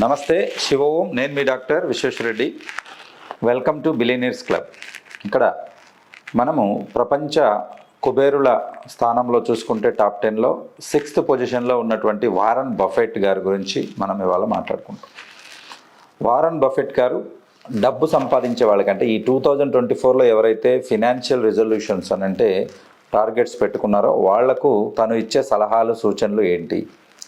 నమస్తే శివ ఓం. నేను మీ doctor Visweswarareddy welcome to billionaires club. ఇక్కడ మనము ప్రపంచ కుబేరుల స్థానంలో చూసుకుంటే టాప్ టెన్లో సిక్స్త్ పొజిషన్లో ఉన్నటువంటి వారన్ బఫెట్ గారి గురించి మనం ఇవాళ మాట్లాడుకుంటాం. వారన్ బఫెట్ గారు డబ్బు సంపాదించే వాళ్ళకంటే ఈ టూ థౌజండ్ ట్వంటీ ఫోర్లో ఎవరైతే ఫినాన్షియల్ రిజల్యూషన్స్ అని అంటే టార్గెట్స్ పెట్టుకున్నారో వాళ్ళకు తను ఇచ్చే సలహాలు సూచనలు ఏంటి?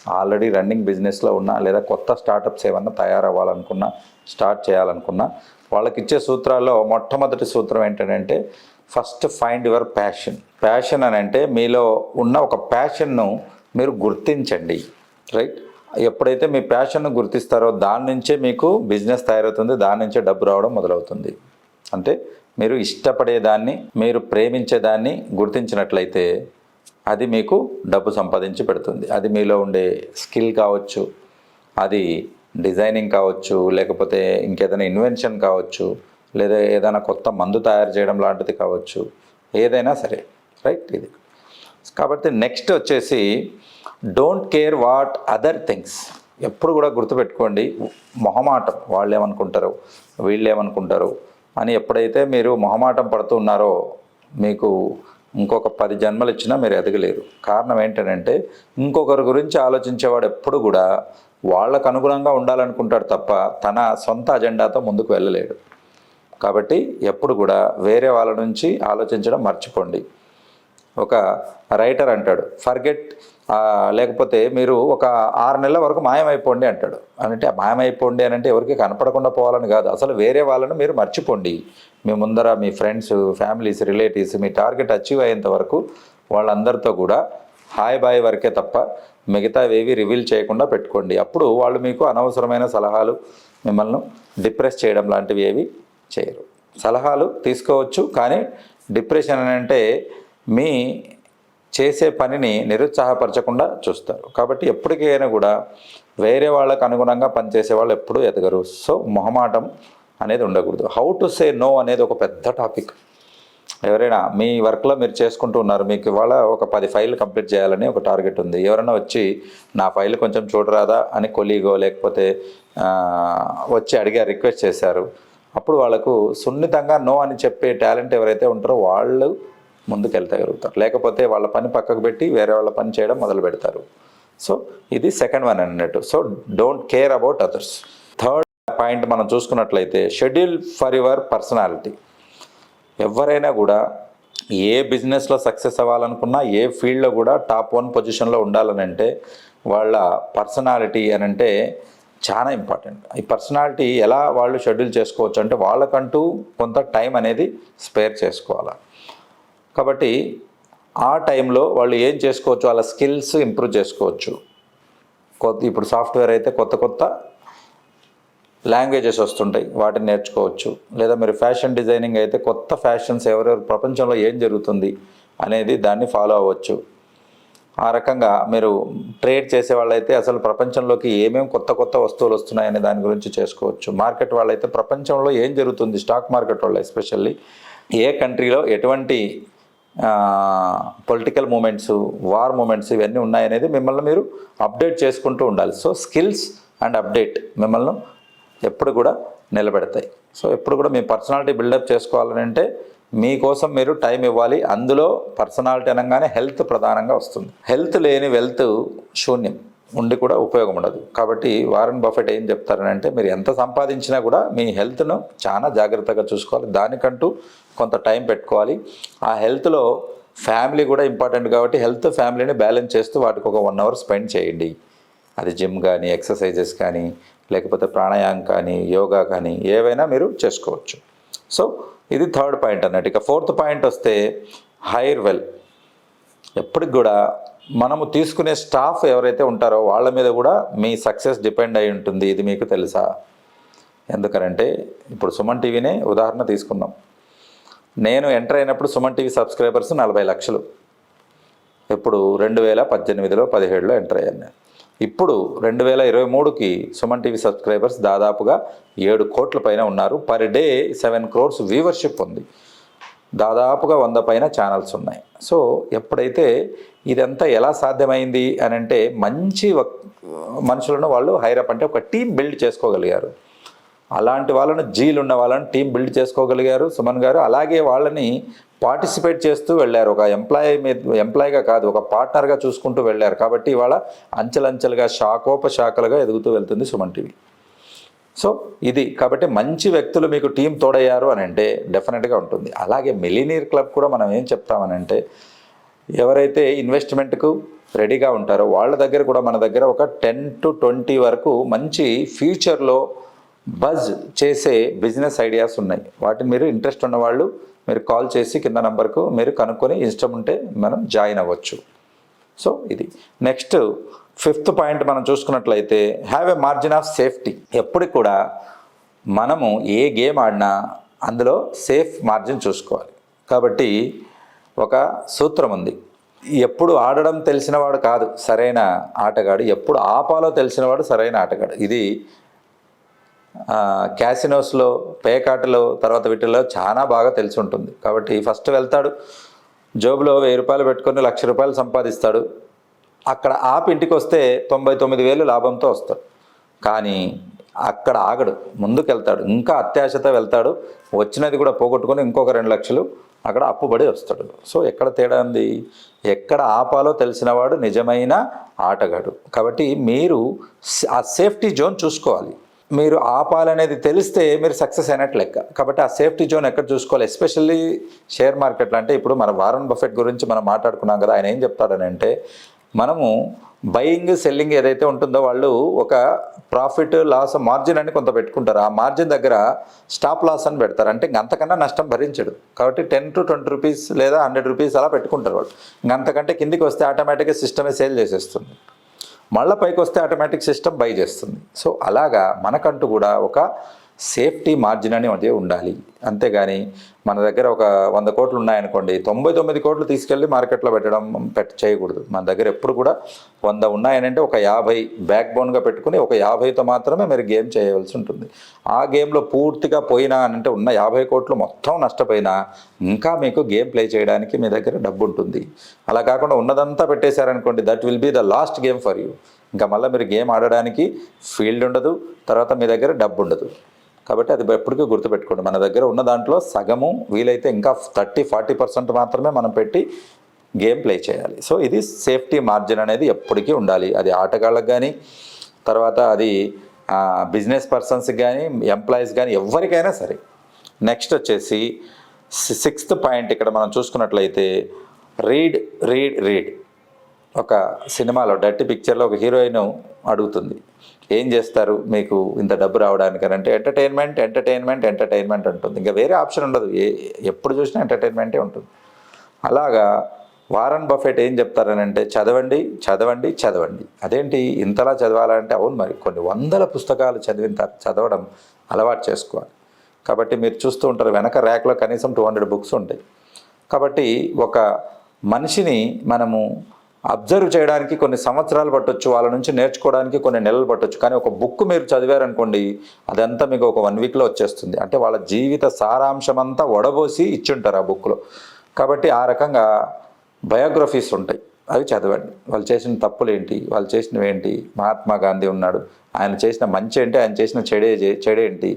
ఆల్రెడీ రన్నింగ్ బిజినెస్లో ఉన్నా లేదా కొత్త స్టార్టప్స్ ఏమన్నా తయారవ్వాలనుకున్నా స్టార్ట్ చేయాలనుకున్నా వాళ్ళకి ఇచ్చే సూత్రాల్లో మొట్టమొదటి సూత్రం ఏంటంటే first find your passion. Passion అని అంటే మీలో ఉన్న ఒక ప్యాషన్ను మీరు గుర్తించండి. రైట్? ఎప్పుడైతే మీ ప్యాషన్ను గుర్తిస్తారో దాని నుంచే మీకు బిజినెస్ తయారవుతుంది దాని నుంచే డబ్బు రావడం మొదలవుతుంది. అంటే మీరు ఇష్టపడేదాన్ని మీరు ప్రేమించేదాన్ని గుర్తించినట్లయితే అది మీకు డబ్బు సంపాదించి పెడుతుంది. అది మీలో ఉండే స్కిల్ కావచ్చు అది డిజైనింగ్ కావచ్చు లేకపోతే ఇంకేదైనా ఇన్వెన్షన్ కావచ్చు లేదా ఏదైనా కొత్త మందు తయారు చేయడం లాంటిది కావచ్చు ఏదైనా సరే రైట్ ఇది. కాబట్టి నెక్స్ట్ వచ్చేసి don't care what other things. ఎప్పుడు కూడా గుర్తుపెట్టుకోండి మొహమాటం వాళ్ళు ఏమనుకుంటారు వీళ్ళు ఏమనుకుంటారు అని ఎప్పుడైతే మీరు మొహమాటం పడుతున్నారో మీకు ఇంకొక పది జన్మలు ఇచ్చినా మీరు ఎదగలేరు. కారణం ఏంటంటే ఇంకొకరి గురించి ఆలోచించేవాడు ఎప్పుడు కూడా వాళ్ళకు అనుగుణంగా ఉండాలనుకుంటాడు తప్ప తన సొంత అజెండాతో ముందుకు వెళ్ళలేడు. కాబట్టి ఎప్పుడు కూడా వేరే వాళ్ళ నుంచి ఆలోచించడం మర్చిపోండి. ఒక రైటర్ అంటాడు ఫర్గెట్ లేకపోతే మీరు ఒక ఆరు నెలల వరకు మాయమైపోండి అంటాడు. అంటే మాయమైపోండి అని అంటే ఎవరికి కనపడకుండా పోవాలని కాదు. అసలు వేరే వాళ్ళను మీరు మర్చిపోండి. మీ ముందర మీ ఫ్రెండ్స్ ఫ్యామిలీస్ రిలేటివ్స్ మీ టార్గెట్ అచీవ్ అయ్యేంత వరకు వాళ్ళందరితో కూడా హాయ్ బాయ్ వరకే తప్ప మిగతావేవి రివీల్ చేయకుండా పెట్టుకోండి. అప్పుడు వాళ్ళు మీకు అనవసరమైన సలహాలు మిమ్మల్ని డిప్రెస్ చేయడం లాంటివి ఏవి చేయరు. సలహాలు తీసుకోవచ్చు కానీ డిప్రెషన్ అని అంటే మీ చేసే పనిని నిరుత్సాహపరచకుండా చూస్తారు. కాబట్టి ఎప్పటికైనా కూడా వేరే వాళ్ళకు అనుగుణంగా పనిచేసే వాళ్ళు ఎప్పుడూ ఎదగరు. సో మొహమాటం అనేది ఉండకూడదు. హౌ టు సే నో అనేది ఒక పెద్ద టాపిక్. ఎవరైనా మీ వర్క్లో మీరు చేసుకుంటూ ఉన్నారు. మీకు ఇవాళ ఒక పది ఫైల్ కంప్లీట్ చేయాలని ఒక టార్గెట్ ఉంది. ఎవరైనా వచ్చి నా ఫైల్ కొంచెం చూడరాదా అని కొలీగో లేకపోతే వచ్చి అడిగారు రిక్వెస్ట్ చేశారు. అప్పుడు వాళ్ళకు సున్నితంగా నో అని చెప్పే టాలెంట్ ఎవరైతే ఉంటారో వాళ్ళు ముందుకు వెళ్తగలుగుతారు లేకపోతే వాళ్ళ పని పక్కకు పెట్టి వేరే వాళ్ళ పని చేయడం మొదలు పెడతారు. సో ఇది సెకండ్ వన్ అన్నట్టు. So don't care about others. Third point మనం చూసుకున్నట్లయితే షెడ్యూల్ ఫర్ యువర్ పర్సనాలిటీ. ఎవరైనా కూడా ఏ బిజినెస్లో సక్సెస్ అవ్వాలనుకున్నా ఏ ఫీల్డ్లో కూడా టాప్ వన్ పొజిషన్లో ఉండాలని అంటే వాళ్ళ పర్సనాలిటీ అని అంటే చాలా ఇంపార్టెంట్. ఈ పర్సనాలిటీ ఎలా వాళ్ళు షెడ్యూల్ చేసుకోవచ్చు అంటే వాళ్ళకంటూ కొంత టైం అనేది స్పేర్ చేసుకోవాలి. కాబట్టి ఆ టైంలో వాళ్ళు ఏం చేసుకోవచ్చు? వాళ్ళ స్కిల్స్ ఇంప్రూవ్ చేసుకోవచ్చు. కొత్త ఇప్పుడు సాఫ్ట్వేర్ అయితే కొత్త కొత్త లాంగ్వేజెస్ వస్తుంటాయి. వాటిని నేర్చుకోవచ్చు. లేదా మీరు ఫ్యాషన్ డిజైనింగ్ అయితే కొత్త ఫ్యాషన్స్ ఎవరెవరు ప్రపంచంలో ఏం జరుగుతుంది అనేది దాన్ని ఫాలో అవ్వచ్చు. ఆ రకంగా మీరు ట్రేడ్ చేసే వాళ్ళైతే అసలు ప్రపంచంలోకి ఏమేమి కొత్త కొత్త వస్తువులు వస్తున్నాయనే దాని గురించి చేసుకోవచ్చు. మార్కెట్ వాళ్ళైతే ప్రపంచంలో ఏం జరుగుతుంది? స్టాక్ మార్కెట్ వాళ్ళు ఎస్పెషల్లీ ఏ కంట్రీలో ఎటువంటి పొలిటికల్ మూమెంట్స్ వార్ మూమెంట్స్ ఇవన్నీ ఉన్నాయనేది మిమ్మల్ని మీరు అప్డేట్ చేసుకుంటూ ఉండాలి. సో స్కిల్స్ అండ్ అప్డేట్ మిమ్మల్ని ఎప్పుడు కూడా నిలబెడతాయి. సో ఎప్పుడు కూడా మీ పర్సనాలిటీ బిల్డప్ చేసుకోవాలని అంటే మీకోసం మీరు టైం ఇవ్వాలి. అందులో పర్సనాలిటీ అనగానే హెల్త్ ప్రధానంగా వస్తుంది. హెల్త్ లేని వెల్త్ శూన్యం. ఉండి కూడా ఉపయోగం ఉండదు. కాబట్టి వారన్ బఫెట్ ఏం చెప్తారనంటే మీరు ఎంత సంపాదించినా కూడా మీ హెల్త్ను చాలా జాగ్రత్తగా చూసుకోవాలి. దానికంటూ కొంత టైం పెట్టుకోవాలి. ఆ హెల్త్లో ఫ్యామిలీ కూడా ఇంపార్టెంట్ కాబట్టి హెల్త్ ఫ్యామిలీని బ్యాలెన్స్ చేస్తూ వాటికి ఒక వన్ అవర్ స్పెండ్ చేయండి. అది జిమ్ కానీ ఎక్సర్సైజెస్ కానీ లేకపోతే ప్రాణాయామం కానీ యోగా కానీ ఏవైనా మీరు చేసుకోవచ్చు. సో ఇది థర్డ్ పాయింట్ అన్నట్టు. ఇక ఫోర్త్ పాయింట్ వస్తే హైర్ వెల్. ఎప్పటికి కూడా మనము తీసుకునే స్టాఫ్ ఎవరైతే ఉంటారో వాళ్ళ మీద కూడా మీ సక్సెస్ డిపెండ్ అయి ఉంటుంది. ఇది మీకు తెలుసా? ఎందుకనంటే ఇప్పుడు సుమన్ టీవీనే ఉదాహరణ తీసుకున్నాం. నేను ఎంటర్ అయినప్పుడు సుమన్ టీవీ సబ్స్క్రైబర్స్ నలభై లక్షలు. ఇప్పుడు రెండు వేల పద్దెనిమిదిలో పదిహేడులో ఎంటర్ అయ్యాను నేను. ఇప్పుడు రెండు వేల ఇరవై మూడుకి సుమన్ టీవీ సబ్స్క్రైబర్స్ దాదాపుగా ఏడు కోట్ల పైన ఉన్నారు. Per day seven crores viewership ఉంది. దాదాపుగా వంద పైన ఛానల్స్ ఉన్నాయి. సో ఎప్పుడైతే ఇదంతా ఎలా సాధ్యమైంది అని అంటే మంచి మనుషులను వాళ్ళు హైరప్ అంటే ఒక టీం బిల్డ్ చేసుకోగలిగారు. అలాంటి వాళ్ళను జీలు ఉన్న వాళ్ళని టీం బిల్డ్ చేసుకోగలిగారు. సుమన్ గారు అలాగే వాళ్ళని పార్టిసిపేట్ చేస్తూ వెళ్ళారు. ఒక ఎంప్లాయీ మీద ఎంప్లాయీగా కాదు ఒక పార్ట్నర్గా చూసుకుంటూ వెళ్ళారు. కాబట్టి ఇవాళ అంచెలంచెలుగా శాఖోపశాఖలుగా ఎదుగుతూ వెళ్తుంది సుమన్ టీవీ. సో ఇది కాబట్టి మంచి వ్యక్తులు మీకు టీం తోడయ్యారు అని అంటే డెఫినెట్గా ఉంటుంది. అలాగే మిలీనీర్ క్లబ్ కూడా మనం ఏం చెప్తామనంటే ఎవరైతే ఇన్వెస్ట్మెంట్కు రెడీగా ఉంటారో వాళ్ళ దగ్గర కూడా మన దగ్గర ఒక టెన్ టు ట్వంటీ వరకు మంచి ఫ్యూచర్లో బజ్ చేసే బిజినెస్ ఐడియాస్ ఉన్నాయి. వాటిని మీరు ఇంట్రెస్ట్ ఉన్న వాళ్ళు మీరు కాల్ చేసి కింద నంబర్కు మీరు కనుక్కొని ఇష్టం ఉంటే మనం జాయిన్ అవ్వచ్చు. సో ఇది. నెక్స్ట్ ఫిఫ్త్ పాయింట్ మనం చూసుకున్నట్లయితే have a margin of safety ఎప్పటికి కూడా మనము ఏ గేమ్ ఆడినా అందులో సేఫ్ మార్జిన్ చూసుకోవాలి. కాబట్టి ఒక సూత్రం ఉంది. ఎప్పుడు ఆడడం తెలిసినవాడు కాదు సరైన ఆటగాడు. ఎప్పుడు ఆపాలో తెలిసినవాడు సరైన ఆటగాడు. ఇది క్యాసినోస్లో పేకాటలో తర్వాత వీటిల్లో చాలా బాగా తెలిసి ఉంటుంది. కాబట్టి ఫస్ట్ వెళ్తాడు. జోబులో వెయ్యి రూపాయలు పెట్టుకొని లక్ష రూపాయలు సంపాదిస్తాడు. అక్కడ ఆపి ఇంటికి వస్తే తొంభై తొమ్మిది వేలు లాభంతో వస్తాడు. కానీ అక్కడ ఆగడు ముందుకు వెళ్తాడు ఇంకా అత్యాశతో వెళ్తాడు. వచ్చినది కూడా పోగొట్టుకొని ఇంకొక రెండు లక్షలు అక్కడ అప్పుబడి వస్తాడు. సో ఎక్కడ తేడా ఉంది? ఎక్కడ ఆపాలో తెలిసినవాడు నిజమైన ఆటగాడు. కాబట్టి మీరు ఆ సేఫ్టీ జోన్ చూసుకోవాలి. మీరు ఆపాలనేది తెలిస్తే మీరు సక్సెస్ అయినట్టు లెక్క. కాబట్టి ఆ సేఫ్టీ జోన్ ఎక్కడ చూసుకోవాలి? ఎస్పెషల్లీ షేర్ మార్కెట్లో అంటే ఇప్పుడు మన వారన్ బఫెట్ గురించి మనం మాట్లాడుకున్నాం కదా ఆయన ఏం చెప్తాడని అంటే మనము బయింగ్ సెల్లింగ్ ఏదైతే ఉంటుందో వాళ్ళు ఒక ప్రాఫిట్ లాస్ మార్జిన్ అని కొంత పెట్టుకుంటారు. ఆ మార్జిన్ దగ్గర స్టాప్ లాస్ అని పెడతారు. అంటే అంతకన్నా నష్టం భరించడు. కాబట్టి టెన్ టు ట్వంటీ రూపీస్ లేదా హండ్రెడ్ రూపీస్ అలా పెట్టుకుంటారు వాళ్ళు. అంతకంటే కిందికి వస్తే ఆటోమేటిక్గా సిస్టమే సేల్ చేసేస్తుంది. మళ్ళీ పైకి వస్తే ఆటోమేటిక్ సిస్టమ్ బై చేస్తుంది. సో అలాగా మనకంటూ కూడా ఒక సేఫ్టీ మార్జిన్ అనేది ఉండాలి. అంతేగాని మన దగ్గర ఒక వంద కోట్లు ఉన్నాయనుకోండి తొంభై తొమ్మిది కోట్లు తీసుకెళ్ళి మార్కెట్లో పెట్టడం పెట్ చేయకూడదు. మన దగ్గర ఎప్పుడు కూడా వంద ఉన్నాయనంటే ఒక యాభై బ్యాక్ బోన్గా పెట్టుకుని ఒక యాభైతో మాత్రమే మీరు గేమ్ చేయవలసి ఉంటుంది. ఆ గేమ్లో పూర్తిగా పోయినా అంటే ఉన్న యాభై కోట్లు మొత్తం నష్టపోయినా ఇంకా మీకు గేమ్ ప్లే చేయడానికి మీ దగ్గర డబ్బు ఉంటుంది అలా కాకుండా ఉన్నదంతా పెట్టేశారనుకోండి that will be the lost game for you. ఇంకా మళ్ళీ మీరు గేమ్ ఆడడానికి ఫీల్డ్ ఉండదు తర్వాత మీ దగ్గర డబ్బు ఉండదు కాబట్టి అది ఎప్పటికీ గుర్తుపెట్టుకోండి. మన దగ్గర ఉన్న దాంట్లో సగము వీలైతే ఇంకా థర్టీ ఫార్టీ పర్సెంట్ మాత్రమే మనం పెట్టి గేమ్ ప్లే చేయాలి. సో ఇది సేఫ్టీ మార్జిన్ అనేది ఎప్పటికీ ఉండాలి. అది ఆటగాళ్ళకి కానీ తర్వాత అది బిజినెస్ పర్సన్స్కి కానీ ఎంప్లాయీస్ కానీ ఎవరికైనా సరే. నెక్స్ట్ వచ్చేసి సిక్స్త్ పాయింట్ ఇక్కడ మనం చూసుకున్నట్లయితే రీడ్ రీడ్ రీడ్. ఒక సినిమాలో డర్టీ పిక్చర్లో ఒక హీరోయిన్ అడుగుతుంది. ఏం చేస్తారు? మీకు ఇంత డబ్బు రావడానికి అంటే ఎంటర్టైన్మెంట్ ఎంటర్టైన్మెంట్ ఎంటర్టైన్మెంట్ ఉంటుంది ఇంకా వేరే ఆప్షన్ ఉండదు. ఏ ఎప్పుడు చూసినా ఎంటర్టైన్మెంటే ఉంటుంది. అలాగా వారన్ బఫెట్ ఏం చెప్తారనంటే చదవండి చదవండి చదవండి. అదేంటి? ఇంతలా చదవాలంటే అవును మరి కొన్ని వందల పుస్తకాలు చదివిన చదవడం అలవాటు చేసుకోవాలి. కాబట్టి మీరు చూస్తూ ఉంటారు వెనక ర్యాక్లో కనీసం టూ హండ్రెడ్ బుక్స్ ఉంటాయి. కాబట్టి ఒక మనిషిని మనము అబ్జర్వ్ చేయడానికి కొన్ని సంవత్సరాలు పట్టొచ్చు వాళ్ళ నుంచి నేర్చుకోవడానికి కొన్ని నెలలు పట్టొచ్చు. కానీ ఒక బుక్ మీరు చదివారనుకోండి అదంతా మీకు ఒక వన్ వీక్లో వచ్చేస్తుంది. అంటే వాళ్ళ జీవిత సారాంశం అంతా వడబోసి ఇచ్చుంటారు ఆ బుక్లో. కాబట్టి ఆ రకంగా బయోగ్రఫీస్ ఉంటాయి. అవి చదవండి. వాళ్ళు చేసిన తప్పులు ఏంటి వాళ్ళు చేసినవి ఏంటి మహాత్మా గాంధీ ఉన్నాడు. ఆయన చేసిన మంచి ఏంటి? ఆయన చేసిన చెడే చెడేంటి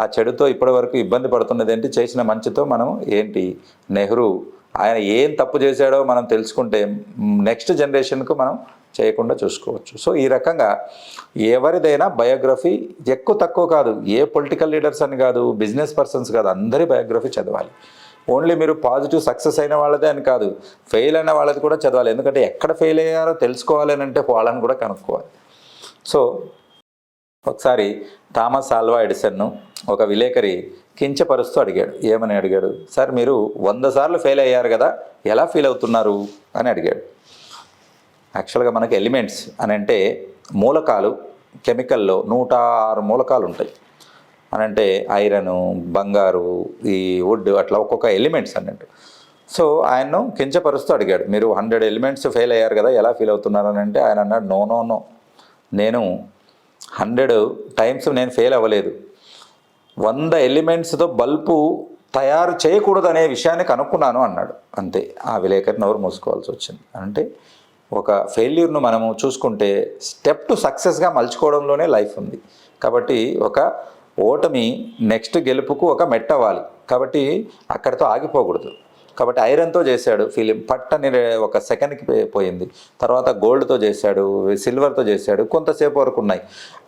ఆ చెడుతో ఇప్పటివరకు ఇబ్బంది పడుతున్నది ఏంటి చేసిన మంచితో మనం ఏంటి? నెహ్రూ ఆయన ఏం తప్పు చేశాడో మనం తెలుసుకుంటే నెక్స్ట్ జనరేషన్కు మనం చేయకుండా చూసుకోవచ్చు. సో ఈ రకంగా ఎవరిదైనా బయోగ్రఫీ ఎక్కువ తక్కువ కాదు. ఏ పొలిటికల్ లీడర్స్ అని కాదు బిజినెస్ పర్సన్స్ కాదు అందరి బయోగ్రఫీ చదవాలి. ఓన్లీ మీరు పాజిటివ్ సక్సెస్ అయిన వాళ్ళదే అని కాదు ఫెయిల్ అయిన వాళ్ళది కూడా చదవాలి. ఎందుకంటే ఎక్కడ ఫెయిల్ అయ్యారో తెలుసుకోవాలి అని అంటే వాళ్ళని కూడా కనుక్కోవాలి. సో ఒకసారి థామస్ ఆల్వా ఎడిసన్ను ఒక విలేకరి కించపరుస్తూ అడిగాడు. ఏమని? అడిగాడు. సార్ మీరు వంద సార్లు ఫెయిల్ అయ్యారు కదా ఎలా ఫీల్ అవుతున్నారు? అని అడిగాడు. యాక్చువల్గా మనకి ఎలిమెంట్స్ అని అంటే మూలకాలు కెమికల్లో నూట ఆరు మూలకాలు ఉంటాయి. అని అంటే ఐరన్ బంగారు ఈ వుడ్ అట్లా ఒక్కొక్క ఎలిమెంట్స్ అన్నట్టు సో ఆయన్ను కించపరుస్తూ అడిగాడు. మీరు హండ్రెడ్ ఎలిమెంట్స్ ఫెయిల్ అయ్యారు కదా ఎలా ఫీల్ అవుతున్నారు? అని అంటే ఆయన అన్నాడు నో నో నో. నేను హండ్రెడ్ టైమ్స్ నేను ఫెయిల్ అవ్వలేదు. వంద ఎలిమెంట్స్తో బల్బు తయారు చేయకూడదు అనే విషయాన్ని కనుక్కున్నాను అన్నాడు. అంతే ఆ విలేకరిని ఎవరు మూసుకోవాల్సి వచ్చింది? అంటే ఒక ఫెయిల్యూర్ను మనము చూసుకుంటే స్టెప్ టు సక్సెస్గా మలుచుకోవడంలోనే లైఫ్ ఉంది. కాబట్టి ఒక ఓటమి నెక్స్ట్ గెలుపుకు ఒక మెట్ అవ్వాలి. కాబట్టి అక్కడితో ఆగిపోకూడదు. కాబట్టి ఐరన్తో చేశాడు ఫిలిం. పట్టని ఒక సెకండ్కి పోయింది. తర్వాత గోల్డ్తో చేశాడు సిల్వర్తో చేశాడు కొంతసేపు వరకు ఉన్నాయి.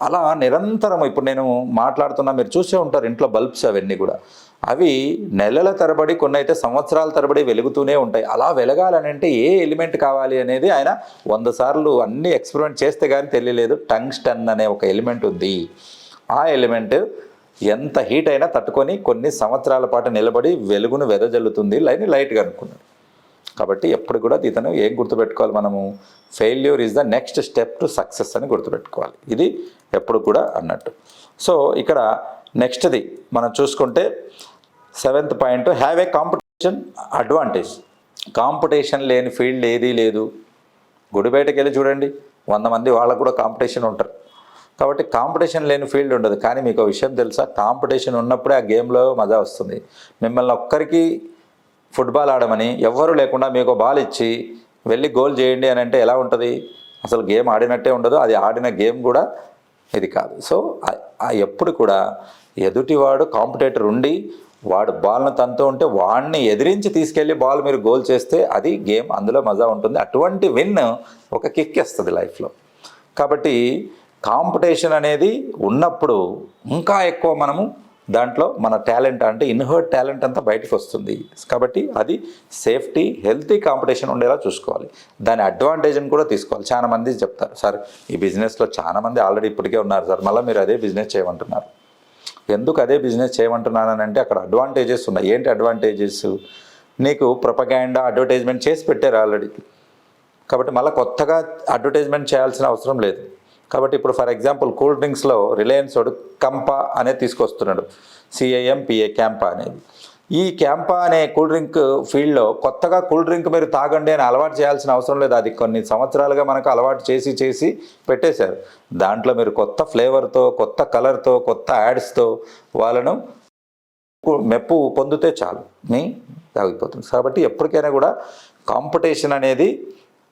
అలా నిరంతరం ఇప్పుడు నేను మాట్లాడుతున్నా మీరు చూసే ఉంటారు ఇంట్లో బల్బ్స్ అవన్నీ కూడా. అవి నెలల తరబడి కొన్ని అయితే సంవత్సరాల తరబడి వెలుగుతూనే ఉంటాయి. అలా వెలగాలని అంటే ఏ ఎలిమెంట్ కావాలి అనేది ఆయన వంద సార్లు అన్ని ఎక్స్పెరిమెంట్ చేస్తే కానీ తెలియలేదు. టంగ్స్టన్ అనే ఒక ఎలిమెంట్ ఉంది. ఆ ఎలిమెంట్ ఎంత హీట్ అయినా తట్టుకొని కొన్ని సంవత్సరాల పాటు నిలబడి వెలుగును వెదజల్లుతుంది లైన్ లైట్గా అనుకున్నాడు. కాబట్టి ఎప్పుడు కూడా ఇతను ఏం గుర్తుపెట్టుకోవాలి మనము? Failure is the next step to success అని గుర్తుపెట్టుకోవాలి. ఇది ఎప్పుడు కూడా అన్నట్టు. సో ఇక్కడ నెక్స్ట్ది మనం చూసుకుంటే seventh point have a competition advantage competition లేని ఫీల్డ్ ఏదీ లేదు. గుడి బయటకు వెళ్ళి చూడండి. వంద మంది వాళ్ళకు కూడా కాంపిటీషన్ ఉంటారు. కాబట్టి కాంపిటీషన్ లేని ఫీల్డ్ ఉండదు. కానీ మీకు ఒక విషయం తెలుసా? కాంపిటీషన్ ఉన్నప్పుడే ఆ గేమ్లో మజా వస్తుంది. మిమ్మల్ని ఒక్కరికి ఫుట్బాల్ ఆడమని ఎవ్వరూ లేకుండా మీకు బాల్ ఇచ్చి వెళ్ళి గోల్ చేయండి అని అంటే ఎలా ఉంటుంది? అసలు గేమ్ ఆడినట్టే ఉండదు. అది ఆడిన గేమ్ కూడా ఇది కాదు. సో ఎప్పుడు కూడా ఎదుటివాడు కాంపిటేటర్ ఉండి వాడు బాల్ను తనతో ఉంటే వాడిని ఎదిరించి తీసుకెళ్ళి బాల్ మీరు గోల్ చేస్తే అది గేమ్ అందులో మజా ఉంటుంది. అటువంటి విన్ ఒక కిక్ ఇస్తుంది లైఫ్లో. కాబట్టి కాంపిటీషన్ అనేది ఉన్నప్పుడు ఇంకా ఎక్కువ మనము దాంట్లో మన టాలెంట్ అంటే ఇన్హర్ట్ టాలెంట్ అంతా బయటకు వస్తుంది. కాబట్టి అది సేఫ్టీ హెల్తీ కాంపిటీషన్ ఉండేలా చూసుకోవాలి. దాని అడ్వాంటేజ్ని కూడా తీసుకోవాలి. చాలా మంది చెప్తారు సార్ ఈ బిజినెస్లో చాలా మంది ఆల్రెడీ ఇప్పటికే ఉన్నారు సార్ మళ్ళీ మీరు అదే బిజినెస్ చేయమంటున్నారు. ఎందుకు అదే బిజినెస్ చేయమంటున్నాను అంటే అక్కడ అడ్వాంటేజెస్ ఉన్నాయి. ఏంటి అడ్వాంటేజెస్? నీకు ప్రొపగాండా అడ్వర్టైజ్మెంట్ చేసి పెట్టారు ఆల్రెడీ. కాబట్టి మళ్ళీ కొత్తగా అడ్వర్టైజ్మెంట్ చేయాల్సిన అవసరం లేదు. కాబట్టి ఇప్పుడు ఫర్ ఎగ్జాంపుల్ కూల్ డ్రింక్స్లో రిలయన్స్ వాడు కంపా అనేది తీసుకొస్తున్నాడు. సిఐఎంపిఏ క్యాంపా అనేది. ఈ క్యాంపా అనే కూల్ డ్రింక్ ఫీల్డ్లో కొత్తగా కూల్ డ్రింక్ మీరు తాగండి అని అలవాటు చేయాల్సిన అవసరం లేదు. అది కొన్ని సంవత్సరాలుగా మనకు అలవాటు చేసి చేసి పెట్టేశారు. దాంట్లో మీరు కొత్త ఫ్లేవర్తో కొత్త కలర్తో కొత్త యాడ్స్తో వాళ్ళను మెప్పు పొందితే చాలు. మీ తాగిపోతుంది. కాబట్టి ఎప్పటికైనా కూడా కాంపిటీషన్ అనేది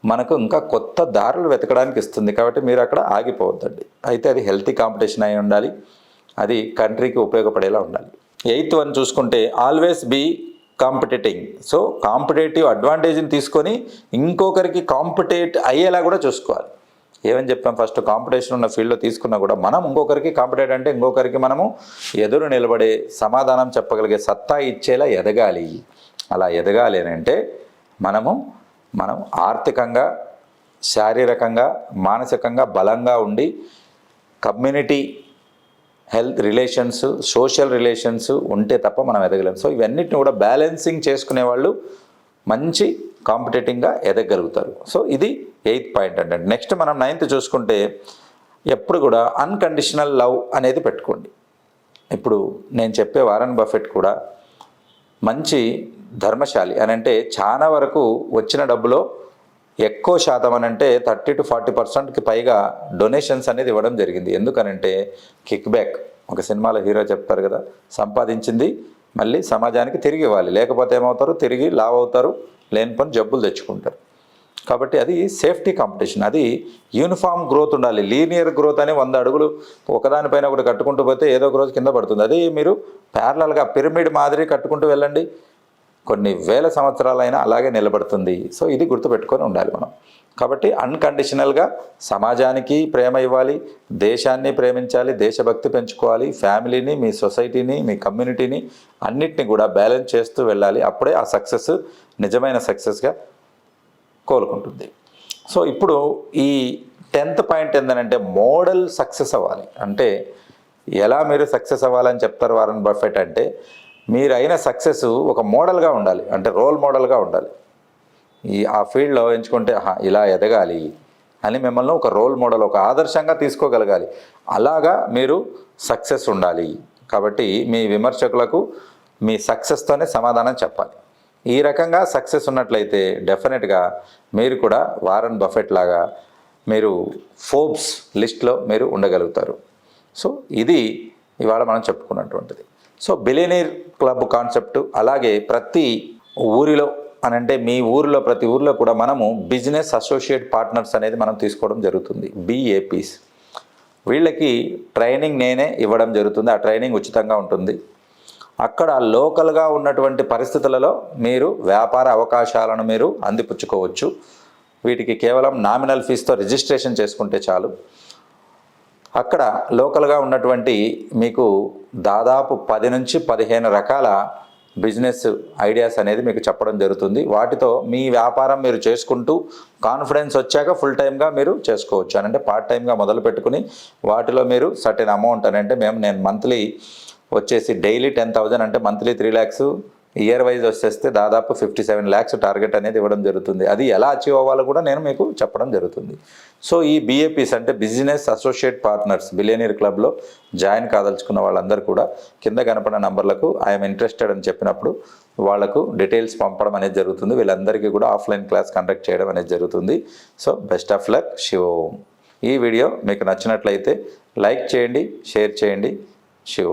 మనకు ఇంకా కొత్త దారులు వెతకడానికి ఇస్తుంది కాబట్టి మీరు అక్కడ ఆగిపోవద్దండి. అయితే అది హెల్తీ కాంపిటీషన్ అయి ఉండాలి. అది కంట్రీకి ఉపయోగపడేలా ఉండాలి. ఎయిత్ వన్ చూసుకుంటే always be competing. So competitive అడ్వాంటేజ్ని తీసుకొని ఇంకొకరికి కాంపిటేట్ అయ్యేలా కూడా చూసుకోవాలి. ఏమని చెప్పాం? ఫస్ట్ కాంపిటీషన్ ఉన్న ఫీల్డ్లో తీసుకున్నా కూడా మనం ఇంకొకరికి కాంపిటేట్ అంటే ఇంకొకరికి మనము ఎదురు నిలబడే సమాధానం చెప్పగలిగే సత్తా ఇచ్చేలా ఎదగాలి. అలా ఎదగాలి అని అంటే మనము మనం ఆర్థికంగా శారీరకంగా మానసికంగా బలంగా ఉండి community health relations social relations ఉంటే తప్ప మనం ఎదగలేం. సో ఇవన్నిటిని కూడా బ్యాలెన్సింగ్ చేసుకునే వాళ్ళు మంచి కాంపిటేటింగ్గా ఎదగలుగుతారు సో ఇది ఎయిత్ పాయింట్ అంటే నెక్స్ట్ మనం నైన్త్ చూసుకుంటే ఎప్పుడు కూడా అన్కండిషనల్ లవ్ అనేది పెట్టుకోండి. ఇప్పుడు నేను చెప్పే వారన్ బఫెట్ కూడా మంచి ధర్మశాలి అని అంటే చాలా వరకు వచ్చిన డబ్బులో ఎక్కువ శాతం అని అంటే థర్టీ టు ఫార్టీ పర్సెంట్కి పైగా డొనేషన్స్ అనేది ఇవ్వడం జరిగింది. ఎందుకనంటే కిక్ బ్యాక్ ఒక సినిమాలో హీరో చెప్తారు కదా సంపాదించింది మళ్ళీ సమాజానికి తిరిగి ఇవ్వాలి. లేకపోతే ఏమవుతారు? తిరిగి లావ్ అవుతారు లేని పని జబ్బులు తెచ్చుకుంటారు. కాబట్టి అది సేఫ్టీ కాంపిటీషన్ అది యూనిఫామ్ గ్రోత్ ఉండాలి. లీనియర్ గ్రోత్ అని వంద అడుగులు ఒకదానిపైన ఒకటి కట్టుకుంటూ పోతే ఏదో ఒక రోజు కింద పడుతుంది. అది మీరు ప్యారలల్గా పిరమిడ్ మాదిరి కట్టుకుంటూ వెళ్ళండి. కొన్ని వేల సంవత్సరాలైనా అలాగే నిలబడుతుంది. సో ఇది గుర్తుపెట్టుకొని ఉండాలి మనం. కాబట్టి అన్కండిషనల్గా సమాజానికి ప్రేమ ఇవ్వాలి దేశాన్ని ప్రేమించాలి దేశభక్తి పెంచుకోవాలి ఫ్యామిలీని మీ సొసైటీని మీ కమ్యూనిటీని అన్నిటిని కూడా బ్యాలెన్స్ చేస్తూ వెళ్ళాలి. అప్పుడే ఆ సక్సెస్ నిజమైన సక్సెస్గా కోలుకుంటుంది. సో ఇప్పుడు ఈ టెన్త్ పాయింట్ ఏంటంటే మోడల్ సక్సెస్ అవ్వాలి. అంటే ఎలా మీరు సక్సెస్ అవ్వాలని చెప్తారు వారన్ బఫెట్ అంటే మీరు అయిన సక్సెస్ ఒక మోడల్గా ఉండాలి అంటే రోల్ మోడల్గా ఉండాలి. ఈ ఆ ఫీల్డ్లో ఎంచుకుంటే ఇలా ఎదగాలి అని మిమ్మల్ని ఒక రోల్ మోడల్ ఒక ఆదర్శంగా తీసుకోగలగాలి. అలాగా మీరు సక్సెస్ ఉండాలి. కాబట్టి మీ విమర్శకులకు మీ సక్సెస్తోనే సమాధానం చెప్పాలి. ఈ రకంగా సక్సెస్ ఉన్నట్లయితే డెఫినెట్గా మీరు కూడా వారన్ బఫెట్ లాగా మీరు ఫోర్బ్స్ లిస్ట్లో మీరు ఉండగలుగుతారు. సో ఇది ఇవాళ మనం చెప్పుకున్నటువంటిది. సో బిలియనీర్ క్లబ్ కాన్సెప్ట్ అలాగే ప్రతి ఊరిలో అని అంటే మీ ఊరిలో ప్రతి ఊరిలో కూడా మనము బిజినెస్ అసోసియేట్ పార్ట్నర్స్ అనేది మనం తీసుకోవడం జరుగుతుంది. బిఏపీస్ వీళ్ళకి ట్రైనింగ్ నేనే ఇవ్వడం జరుగుతుంది. ఆ ట్రైనింగ్ ఉచితంగా ఉంటుంది. అక్కడ లోకల్గా ఉన్నటువంటి పరిస్థితులలో మీరు వ్యాపార అవకాశాలను మీరు అందిపుచ్చుకోవచ్చు. వీటికి కేవలం నామినల్ ఫీజుతో రిజిస్ట్రేషన్ చేసుకుంటే చాలు. అక్కడ లోకల్గా ఉన్నటువంటి మీకు దాదాపు పది నుంచి పదిహేను రకాల బిజినెస్ ఐడియాస్ అనేది మీకు చెప్పడం జరుగుతుంది. వాటితో మీ వ్యాపారం మీరు చేసుకుంటూ కాన్ఫిడెన్స్ వచ్చాక ఫుల్ టైమ్గా మీరు చేసుకోవచ్చు. అని అంటే పార్ట్ టైమ్గా మొదలు పెట్టుకుని వాటిలో మీరు సర్టెన్ అమౌంట్ అని అంటే మేము నేను మంత్లీ వచ్చేసి డైలీ టెన్ థౌజండ్ అంటే monthly three lakhs year wise వచ్చేస్తే దాదాపు ఫిఫ్టీ సెవెన్ ల్యాక్స్ టార్గెట్ అనేది ఇవ్వడం జరుగుతుంది. అది ఎలా అచీవ్ అవ్వాలో కూడా నేను మీకు చెప్పడం జరుగుతుంది. సో ఈ బీఏపీస్ అంటే బిజినెస్ అసోసియేట్ పార్ట్నర్స్ బిలియనీర్ క్లబ్లో జాయిన్ కాదలుచుకున్న వాళ్ళందరూ కూడా కింద కనపడిన నంబర్లకు ఐఎమ్ ఇంట్రెస్టెడ్ అని చెప్పినప్పుడు వాళ్ళకు డీటెయిల్స్ పంపడం అనేది జరుగుతుంది. వీళ్ళందరికీ కూడా ఆఫ్లైన్ క్లాస్ కండక్ట్ చేయడం అనేది జరుగుతుంది. So best of luck Shiva ఈ వీడియో మీకు నచ్చినట్లయితే లైక్ చేయండి షేర్ చేయండి. శివ